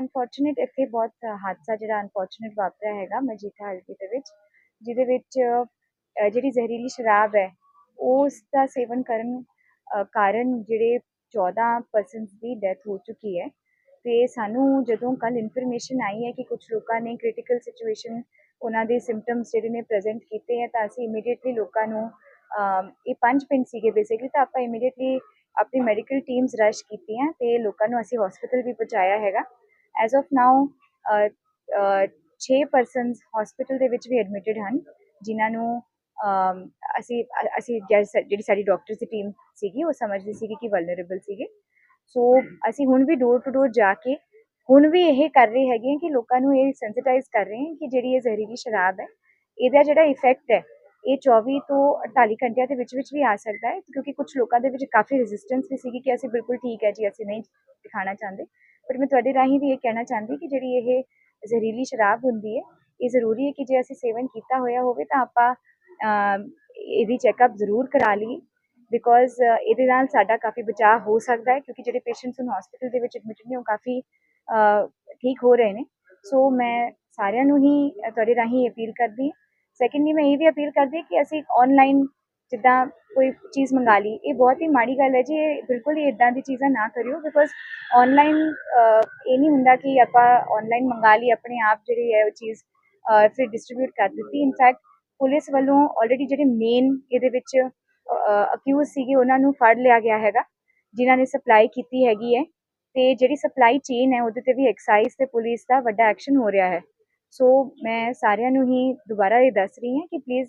Unfortunate ਇੱਥੇ ਬਹੁਤ ਹਾਦਸਾ ਜਿਹੜਾ ਅਨਫੋਰਚੂਨੇਟ ਵਾਪਰਿਆ ਹੈਗਾ ਮਜੀਠਾ ਹਲਕੇ ਦੇ ਵਿੱਚ, ਜਿਹਦੇ ਵਿੱਚ ਜਿਹੜੀ ਜ਼ਹਿਰੀਲੀ ਸ਼ਰਾਬ ਹੈ, ਉਸ ਦਾ ਸੇਵਨ ਕਰਨ ਕਾਰਨ ਜਿਹੜੇ 14 ਪਰਸਨਸ ਦੀ ਡੈਥ ਹੋ ਚੁੱਕੀ ਹੈ। ਤੇ ਸਾਨੂੰ ਜਦੋਂ ਕੱਲ ਇਨਫੋਰਮੇਸ਼ਨ ਆਈ ਹੈ ਕਿ ਕੁਝ ਲੋਕਾਂ ਨੇ ਕ੍ਰਿਟੀਕਲ ਸਿਚੁਏਸ਼ਨ ਉਹਨਾਂ ਦੇ ਸਿੰਪਟਮਸ ਜਿਹੜੇ ਨੇ ਪ੍ਰੈਜ਼ੈਂਟ ਕੀਤੇ ਹੈ, ਤਾਂ ਅਸੀਂ ਇਮੀਡੀਏਟਲੀ ਲੋਕਾਂ ਨੂੰ ਇਹ ਪੰਜ ਪਿੰਡ ਸੀਗੇ ਬੇਸਿਕਲੀ ਤਾਂ ਆਪਾਂ ਇਮੀਡੀਏਟਲੀ ਆਪਣੀ ਮੈਡੀਕਲ ਟੀਮਸ ਰਸ਼ ਕੀਤੀਆਂ ਤੇ ਲੋਕਾਂ ਨੂੰ ਅਸੀਂ ਹਸਪੀਟਲ ਵੀ ਪਹੁੰਚਾਇਆ ਹੈਗਾ। As of now 6 persons hospital ਦੇ ਵਿੱਚ ਵੀ ਐਡਮਿਟਡ ਹਨ, ਜਿਨ੍ਹਾਂ ਨੂੰ ਅਸੀਂ ਅਸੀਂ ਜਿਹੜੀ ਸਾਡੀ ਡਾਕਟਰਸ ਦੀ ਟੀਮ ਸੀਗੀ, ਉਹ ਸਮਝਦੀ ਸੀਗੀ ਕਿ ਵਲਨਰੇਬਲ ਸੀਗੇ। ਸੋ ਅਸੀਂ ਹੁਣ ਵੀ ਡੋਰ ਟੂ ਡੋਰ ਜਾ ਕੇ, ਹੁਣ ਵੀ ਇਹ ਕਰ ਰਹੇ ਹੈਗੇ ਹਾਂ ਕਿ ਲੋਕਾਂ ਨੂੰ ਇਹ ਸੈਂਸਿਟਾਈਜ਼ ਕਰ ਰਹੇ ਹਾਂ ਕਿ ਜਿਹੜੀ ਇਹ ਜ਼ਹਿਰੀਲੀ ਸ਼ਰਾਬ ਹੈ, ਇਹਦਾ ਜਿਹੜਾ ਇਫੈਕਟ ਹੈ, ਇਹ 24 ਤੋਂ 48 ਘੰਟਿਆਂ ਦੇ ਵਿੱਚ ਵਿੱਚ ਵੀ ਆ ਸਕਦਾ ਹੈ, ਕਿਉਂਕਿ ਕੁਝ ਲੋਕਾਂ ਦੇ ਵਿੱਚ ਕਾਫੀ ਰੈਜ਼ਿਸਟੈਂਸ ਵੀ ਸੀਗੀ ਕਿ ਅਸੀਂ ਬਿਲਕੁਲ ਠੀਕ ਹੈ ਜੀ, ਅਸੀਂ ਨਹੀਂ ਦਿਖਾਣਾ ਚਾਹੁੰਦੇ। ਪਰ ਮੈਂ ਤੁਹਾਡੇ ਰਾਹੀਂ ਵੀ ਇਹ ਕਹਿਣਾ ਚਾਹੁੰਦੀ ਕਿ ਜਿਹੜੀ ਇਹ ਜ਼ਹਿਰੀਲੀ ਸ਼ਰਾਬ ਹੁੰਦੀ ਹੈ, ਇਹ ਜ਼ਰੂਰੀ ਹੈ ਕਿ ਜੇ ਅਸੀਂ ਸੇਵਨ ਕੀਤਾ ਹੋਇਆ ਹੋਵੇ ਤਾਂ ਆਪਾਂ ਇਹਦੀ ਚੈੱਕਅਪ ਜ਼ਰੂਰ ਕਰਾ ਲਈਏ ਬਿਕੋਜ਼ ਇਹਦੇ ਨਾਲ ਸਾਡਾ ਕਾਫੀ ਬਚਾਅ ਹੋ ਸਕਦਾ ਹੈ ਕਿਉਂਕਿ ਜਿਹੜੇ ਪੇਸ਼ੈਂਟਸ ਹੁਣ ਹਸਪੀਟਲ ਦੇ ਵਿੱਚ ਐਡਮਿਟ ਨੇ ਉਹ ਕਾਫੀ ਠੀਕ ਹੋ ਰਹੇ ਨੇ। ਸੋ ਮੈਂ ਸਾਰਿਆਂ ਨੂੰ ਹੀ, ਤੁਹਾਡੇ ਰਾਹੀਂ ਅਪੀਲ ਕਰਦੀ ਹਾਂ। ਸੈਕੰਡਲੀ ਮੈਂ ਇਹ ਵੀ ਅਪੀਲ ਕਰਦੀ ਕਿ ਅਸੀਂ ਆਨਲਾਈਨ ਜਿੱਦਾਂ ਕੋਈ ਚੀਜ਼ ਮੰਗਾ ਲਈ, ਇਹ ਬਹੁਤ ਹੀ ਮਾੜੀ ਗੱਲ ਹੈ ਜੀ, ਇਹ ਬਿਲਕੁਲ ਹੀ ਇਦਾਂ ਦੀ ਚੀਜ਼ਾਂ ਨਾ ਕਰਿਓ ਬਿਕੋਜ਼ ਆਨਲਾਈਨ ਇਹ ਨਹੀਂ ਹੁੰਦਾ ਕਿ ਆਪਾਂ ਆਨਲਾਈਨ ਮੰਗਾ ਲਈ ਆਪਣੇ ਆਪ ਜਿਹੜੀ ਹੈ ਉਹ ਚੀਜ਼ ਫਿਰ ਡਿਸਟ੍ਰੀਬਿਊਟ ਕਰ ਦਿੱਤੀ। ਇਨਫੈਕਟ ਪੁਲਿਸ ਵੱਲੋਂ ਆਲਰੇਡੀ ਜਿਹੜੇ ਮੇਨ ਇਹਦੇ ਵਿੱਚ ਅਕਿਊਜ਼ ਸੀਗੇ, ਉਹਨਾਂ ਨੂੰ ਫੜ ਲਿਆ ਗਿਆ ਹੈਗਾ, ਜਿਨ੍ਹਾਂ ਨੇ ਸਪਲਾਈ ਕੀਤੀ ਹੈਗੀ ਹੈ। ਤੇ ਜਿਹੜੀ ਸਪਲਾਈ ਚੇਨ ਹੈ, ਉਹਦੇ ਤੇ ਵੀ ਐਕਸਾਈਜ਼ ਤੇ ਪੁਲਿਸ ਦਾ ਵੱਡਾ ਐਕਸ਼ਨ ਹੋ ਰਿਹਾ ਹੈ। ਸੋ ਮੈਂ ਸਾਰਿਆਂ ਨੂੰ ਹੀ ਦੁਬਾਰਾ ਇਹ ਦੱਸ ਰਹੀ ਹਾਂ ਕਿ ਪਲੀਜ਼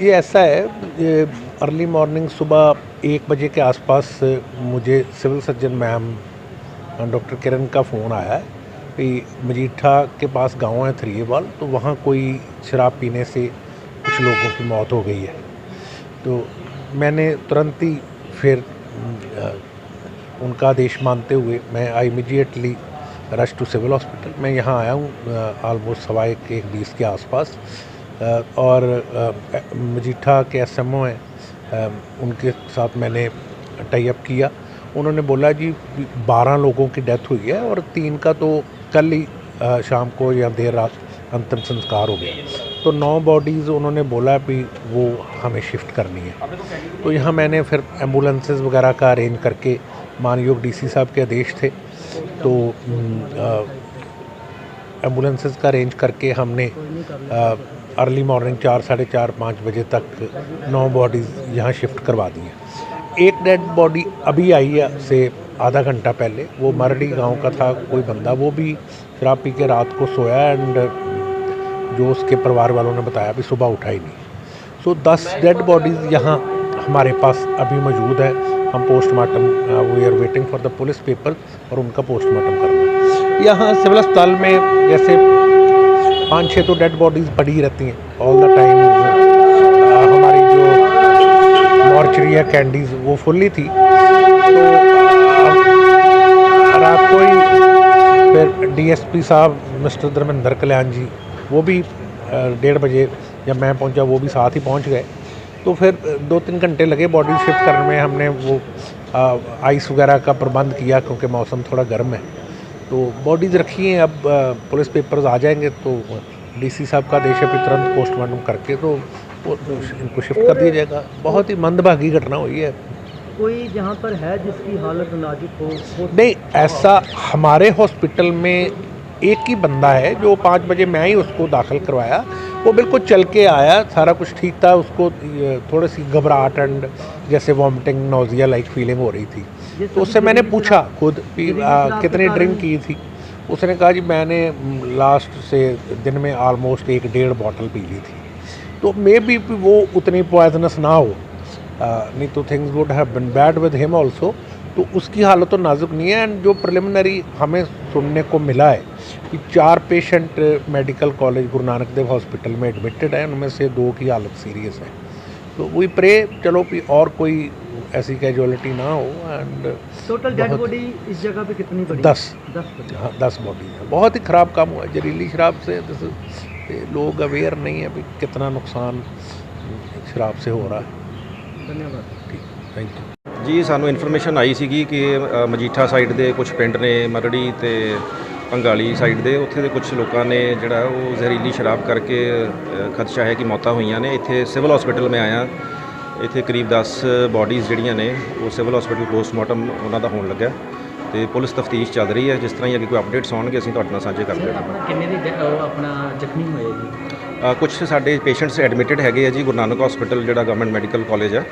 ये ऐसा है, ये अर्ली मॉर्निंग सुबह एक बजे के आसपास मुझे civil surgeon ma'am doctor Kiran का फ़ोन आया है कि मजीठा के पास गाँव है थरीवाल तो वहाँ कोई शराब पीने से कुछ लोगों की मौत हो गई है। तो मैंने तुरंत ही फिर उनका आदेश मानते हुए मैं I immediately rush to civil hospital मैं यहाँ आया हूँ ऑलमोस्ट सवा एक बीस के आसपास। और मजीठा के एस एम ओ हैं उनके साथ मैंने टाई अप किया। उन्होंने बोला, जी, बारह लोगों की डेथ हुई है और तीन का तो कल ही शाम को या देर रात अंतिम संस्कार हो गया। तो नौ बॉडीज़ उन्होंने बोला भी वो हमें शिफ्ट करनी है। तो यहाँ मैंने फिर एम्बुलेंसेज वगैरह का अरेंज करके, मानयोग डीसी साहब के आदेश थे। तो एम्बुलेंसेस का अरेंज करके हमने अर्ली मॉर्निंग चार, साढ़े चार, पाँच बजे तक नौ बॉडीज़ यहाँ शिफ्ट करवा दी हैं। एक डेड बॉडी अभी आई है से आधा घंटा पहले, वो मरडी गाँव का था कोई बंदा, वो भी शराब पी के रात को सोया एंड जो उसके परिवार वालों ने बताया भी सुबह उठा ही नहीं। सो दस डेड बॉडीज़ यहाँ हमारे पास अभी मौजूद है। हम postmortem we are waiting for the police paper और उनका पोस्टमार्टम करना यहाँ सिविल अस्पताल में जैसे पाँच छः तो डेड बॉडीज़ पड़ी रहती हैं ऑल द टाइम हमारी जो मॉर्चरी है कैंडीज़ वो फुल्ली थी। तो रात को ही फिर डीएसपी साहब, मिस्टर धर्मेंद्र कल्याण जी, वो भी डेढ़ बजे जब मैं पहुँचा, वो भी साथ ही पहुँच गए। तो फिर दो तीन घंटे लगे बॉडी शिफ्ट करने में हमने वो आइस वगैरह का प्रबंध किया, क्योंकि मौसम थोड़ा गर्म है। तो बॉडीज़ रखी हैं अब पुलिस पेपर्स आ जाएँगे तो डीसी साहब का आदेश है फिर तुरंत पोस्टमार्टम करके तो इनको शिफ्ट कर दिया जाएगा। बहुत ही मंदभागी घटना हुई है। कोई जहाँ पर है जिसकी हालत नाजुक हो नहीं ऐसा हमारे हॉस्पिटल में एक ही बंदा है जो पाँच बजे मैं ही उसको दाखिल करवाया। वो बिल्कुल चल के आया सारा कुछ ठीक था उसको थोड़ी सी घबराहट एंड जैसे वॉमिटिंग नोजिया लाइक फीलिंग हो रही थी। तो उससे मैंने पूछा खुद कितनी ड्रिंक की थी? उसने कहा जी मैंने लास्ट से दिन में आलमोस्ट एक डेढ़ बॉटल पी ली थी। तो मे बी वो उतनी पॉइजनस ना हो। नहीं तो things would have been bad with him also तो उसकी हालत तो नाजुक नहीं है। एंड जो प्रिलिमिनरी हमें सुनने को मिला है कि चार patient medical college Guru Nanak Dev hospital में एडमिटेड हैं। उनमें से दो की हालत सीरियस है। तो वही प्रे चलो भी और कोई ऐसी कैजुअलिटी ना हो एंड टोटल डेड बहुत- बॉडी इस जगह पे कितनी पड़ी दस दस पड़ी हाँ दस बॉडी है बहुत ही ख़राब काम हुआ है जहरीली शराब से दिस ये लोग अवेयर नहीं है भी कितना नुकसान शराब से हो रहा है धन्यवाद ठीक थैंक यू ਜੀ ਸਾਨੂੰ ਇਨਫੋਰਮੇਸ਼ਨ ਆਈ ਸੀਗੀ ਕਿ ਅ, ਮਜੀਠਾ ਸਾਈਡ ਦੇ ਕੁਝ ਪਿੰਡ ਨੇ ਮਰੜੀ ਤੇ ਪੰਗਾਲੀ ਸਾਈਡ ਦੇ ਉੱਥੇ ਦੇ ਕੁਝ ਲੋਕਾਂ ਨੇ ਜਿਹੜਾ ਉਹ ਜ਼ਹਿਰੀਲੀ ਸ਼ਰਾਬ ਕਰਕੇ ਖਦਸ਼ਾ ਹੈ ਕਿ ਮੌਤਾਂ ਹੋਈਆਂ ਨੇ। ਇੱਥੇ ਸਿਵਲ ਹਸਪੀਟਲ ਮੈਂ ਆਇਆ। ਇੱਥੇ ਕਰੀਬ 10 ਬਾਡੀਜ਼ ਜਿਹੜੀਆਂ ਨੇ ਉਹ ਸਿਵਲ ਹਸਪੀਟਲ ਪੋਸਟਮਾਰਟਮ ਉਹਨਾਂ ਦਾ ਹੋਣ ਲੱਗਾ ਤੇ ਪੁਲਿਸ ਤਫਤੀਸ਼ ਚੱਲ ਰਹੀ ਹੈ। ਜਿਸ ਤਰ੍ਹਾਂ ਹੀ ਅੱਗੇ ਕੋਈ ਅਪਡੇਟਸ ਆਉਣਗੇ ਅਸੀਂ ਤੁਹਾਡੇ ਨਾਲ ਸਾਂਝੇ ਕਰ ਦਿਆਂਗੇ। ਆਪਣਾ ਕਿੰਨੇ ਦੀ ਆਪਣਾ ਜ਼ਖਮੀ ਹੋਏ ਜੀ? ਕੁਝ ਸਾਡੇ ਪੇਸ਼ੈਂਟਸ ਐਡਮਿਟਡ ਹੈਗੇ ਆ ਜੀ। ਗੁਰੂ ਨਾਨਕ ਹਸਪੀਟਲ ਜਿਹੜਾ ਗਵਰਨਮੈਂਟ ਮੈਡੀਕਲ ਕਾਲਜ ਆ।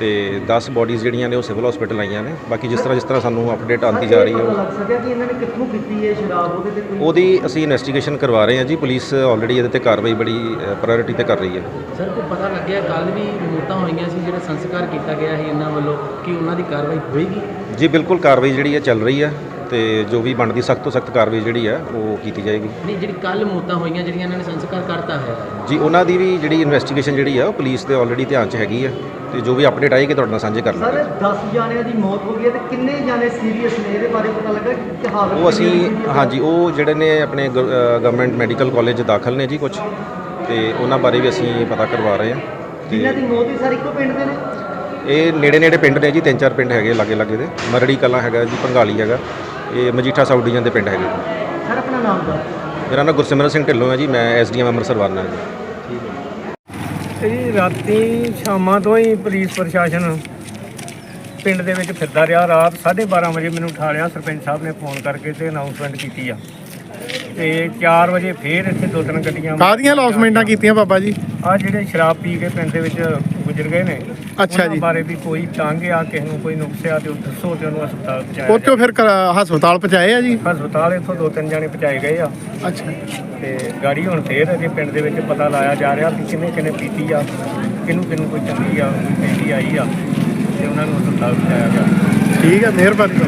ਤੇ 10 ਬਾਡੀਜ਼ ਜਿਹੜੀਆਂ ਨੇ ਉਹ ਸਿਵਲ ਹਸਪੀਟਲ ਆਈਆਂ ਨੇ। ਬਾਕੀ ਜਿਸ ਤਰ੍ਹਾਂ ਜਿਸ ਤਰ੍ਹਾਂ ਸਾਨੂੰ ਅਪਡੇਟ ਆਉਂਦੀ ਜਾ ਰਹੀ ਹੈ ਉਹ- ਲੱਗ ਸਕਿਆ ਕਿ ਇਹਨਾਂ ਨੇ ਕਿੱਥੋਂ ਪੀਤੀ ਹੈ ਸ਼ਰਾਬ? ਉਹਦੇ ਤੇ ਕੋਈ ਉਹਦੀ ਅਸੀਂ ਇਨਵੈਸਟੀਗੇਸ਼ਨ ਕਰਵਾ ਰਹੇ ਹਾਂ ਜੀ। ਪੁਲਿਸ ਆਲਰੇਡੀ ਇਹਦੇ ਤੇ ਕਾਰਵਾਈ ਬੜੀ ਪ੍ਰਾਇੋਰਟੀ ਤੇ ਕਰ ਰਹੀ ਹੈ। ਸਰ ਕੋਈ ਪਤਾ ਲੱਗਿਆ ਕੱਲ ਵੀ ਮੌਤਾਂ ਹੋਈਆਂ ਸੀ ਜਿਹੜਾ ਸੰਸਕਾਰ ਕੀਤਾ ਗਿਆ ਸੀ ਇਹਨਾਂ ਵੱਲੋਂ ਕਿ ਉਹਨਾਂ ਦੀ ਕਾਰਵਾਈ ਹੋਏਗੀ? ਜੀ ਬਿਲਕੁਲ ਕਾਰਵਾਈ ਜਿਹੜੀ ਹੈ ਚੱਲ ਰਹੀ ਹੈ। ਤੇ ਜੋ ਵੀ ਬਣਦੀ ਸਖਤ ਤੋਂ ਸਖਤ ਕਾਰਵਾਈ ਜਿਹੜੀ ਹੈ ਉਹ ਕੀਤੀ ਜਾਏਗੀ। ਨਹੀਂ ਜਿਹੜੀ ਕੱਲ ਮੌਤਾਂ ਹੋਈਆਂ ਜਿਹੜੀਆਂ ਇਹਨਾਂ ਨੇ ਸੰਸਕਾਰ ਕਰਤਾ ਹੈ। ਜੀ ਉਹਨਾਂ ਦੀ ਵੀ ਜਿਹੜੀ ਇਨਵੈਸਟੀਗੇਸ਼ਨ ਜਿਹੜੀ ਹੈ ਉਹ ਪੁਲਿਸ ਦੇ ਆਲਰੇਡੀ ਧਿਆਨ 'ਚ ਹੈਗੀ ਹੈ ਤੇ ਜੋ ਵੀ ਅਪਡੇਟ ਆਏਗੀ ਤੁਹਾਡੇ ਨਾਲ ਸਾਂਝੇ ਕਰ ਸਰ ਲਾਂਗੇ 10 ਜਾਣਿਆਂ ਦੀ ਮੌਤ ਹੋ ਗਈ ਹੈ ਤੇ ਕਿੰਨੇ ਜਾਣੇ ਸੀਰੀਅਸ ਨੇ? ਇਹਦੇ ਬਾਰੇ ਪਤਾ ਲੱਗਾ ਕਿ ਹਾਲਤ ਉਹ ਅਸੀਂ? ਹਾਂਜੀ ਉਹ ਜਿਹੜੇ ਨੇ ਆਪਣੇ ਗਵਰਨਮੈਂਟ ਮੈਡੀਕਲ ਕਾਲਜ ਦਾਖਲ ਨੇ ਜੀ ਕੁਝ ਤੇ ਉਹਨਾਂ ਬਾਰੇ ਵੀ ਅਸੀਂ ਪਤਾ ਕਰਵਾ ਰਹੇ ਹਾਂ। ਜਿਨ੍ਹਾਂ ਦੀ ਮੌਤ ਹੀ ਸਰ ਇੱਕੋ ਪਿੰਡ ਦੇ ਨੇ? ਇਹ ਨੇੜੇ ਨੇੜੇ ਪਿੰਡ ਨੇ ਜੀ ਤਿੰਨ ਚਾਰ ਪਿੰਡ ਹੈਗੇ ਲਾਗੇ ਲਾਗੇ ਦੇ। ਮਰੜੀ ਕਲਾਂ ਹੈਗਾ ਜੀ ਭੰਗਾਲੀ ਹੈਗਾ। ਇਹ ਮਜੀਠਾ ਸਾਊਥ ਡਿਵੀਜ਼ਨ ਦੇ ਪਿੰਡ ਹੈਗੇ। ਜੀ। ਸਰ ਆਪਣਾ ਨਾਮ ਦਾ ਮੇਰਾ ਨਾਮ ਗੁਰਸਿਮਰਨ ਸਿੰਘ ਢਿੱਲੋਂ ਹੈ ਜੀ ਮੈਂ ਐਸਡੀਐਮ ਅੰਮ੍ਰਿਤਸਰ ਵਾਰਨਾ ਜੀ। ਇਹ ਰਾਤੀ ਸ਼ਾਮਾਂ ਤੋਂ ਹੀ ਪੁਲਿਸ ਪ੍ਰਸ਼ਾਸਨ ਪਿੰਡ ਦੇ ਵਿੱਚ ਫਿਰਦਾ ਰਿਹਾ। ਰਾਤ 12:30 ਵਜੇ ਮੈਨੂੰ ਉਠਾ ਲਿਆ ਸਰਪੰਚ ਸਾਹਿਬ ਨੇ ਫੋਨ ਕਰਕੇ ਤੇ ਅਨਾਉਂਸਮੈਂਟ ਕੀਤੀ ਆ। ਤੇ 4 ਵਜੇ ਫੇਰ ਇੱਥੇ ਦੋ ਤਿੰਨ ਗੱਡੀਆਂ ਕਾਹਦੀਆਂ ਲੌਸਮੈਂਟਾਂ ਕੀਤੀਆਂ ਬਾਬਾ ਜੀ? ਆ ਜਿਹੜੇ ਸ਼ਰਾਬ ਪੀ ਕੇ ਪਿੰਡ ਦੇ ਵਿੱਚ ਗੁਜ਼ਰ ਗਏ ਨੇ ਅੱਛਾ ਜੀ। ਬਾਰੇ ਵੀ ਕੋਈ ਤੰਗ ਆ ਕਿਸੇ ਨੂੰ ਕੋਈ ਨੁਕਸਿਆ ਤੇ ਉਹ ਦੱਸੋ ਤੇ ਉਹਨੂੰ ਹਸਪਤਾਲ ਪਹੁੰਚਾਇਆ ਉੱਥੋਂ ਫਿਰ ਕ- ਹਸਪਤਾਲ ਪਹੁੰਚਾਏ ਆ ਜੀ। ਹਸਪਤਾਲ ਇੱਥੋਂ ਦੋ ਤਿੰਨ ਜਾਣੇ ਪਹੁੰਚਾਏ ਗਏ ਆ। ਅੱਛਾ। ਤੇ ਗਾੜੀ ਹੁਣ ਫੇਰ ਅਜੇ ਪਿੰਡ ਦੇ ਵਿੱਚ ਪਤਾ ਲਾਇਆ ਜਾ ਰਿਹਾ ਵੀ ਕਿੰਨੇ ਕਿੰਨੇ ਪੀਤੀ ਆ ਕਿਹਨੂੰ ਕਿਹਨੂੰ ਕੋਈ ਚੰਗੀ ਆ ਕੋਈ ਪੀਤੀ ਆਈ ਆ ਤੇ ਉਹਨਾਂ ਨੂੰ ਹਸਪਤਾਲ ਪਹੁੰਚਾਇਆ ਗਿਆ ਠੀਕ ਹੈ ਮਿਹਰਬਾਨੀ।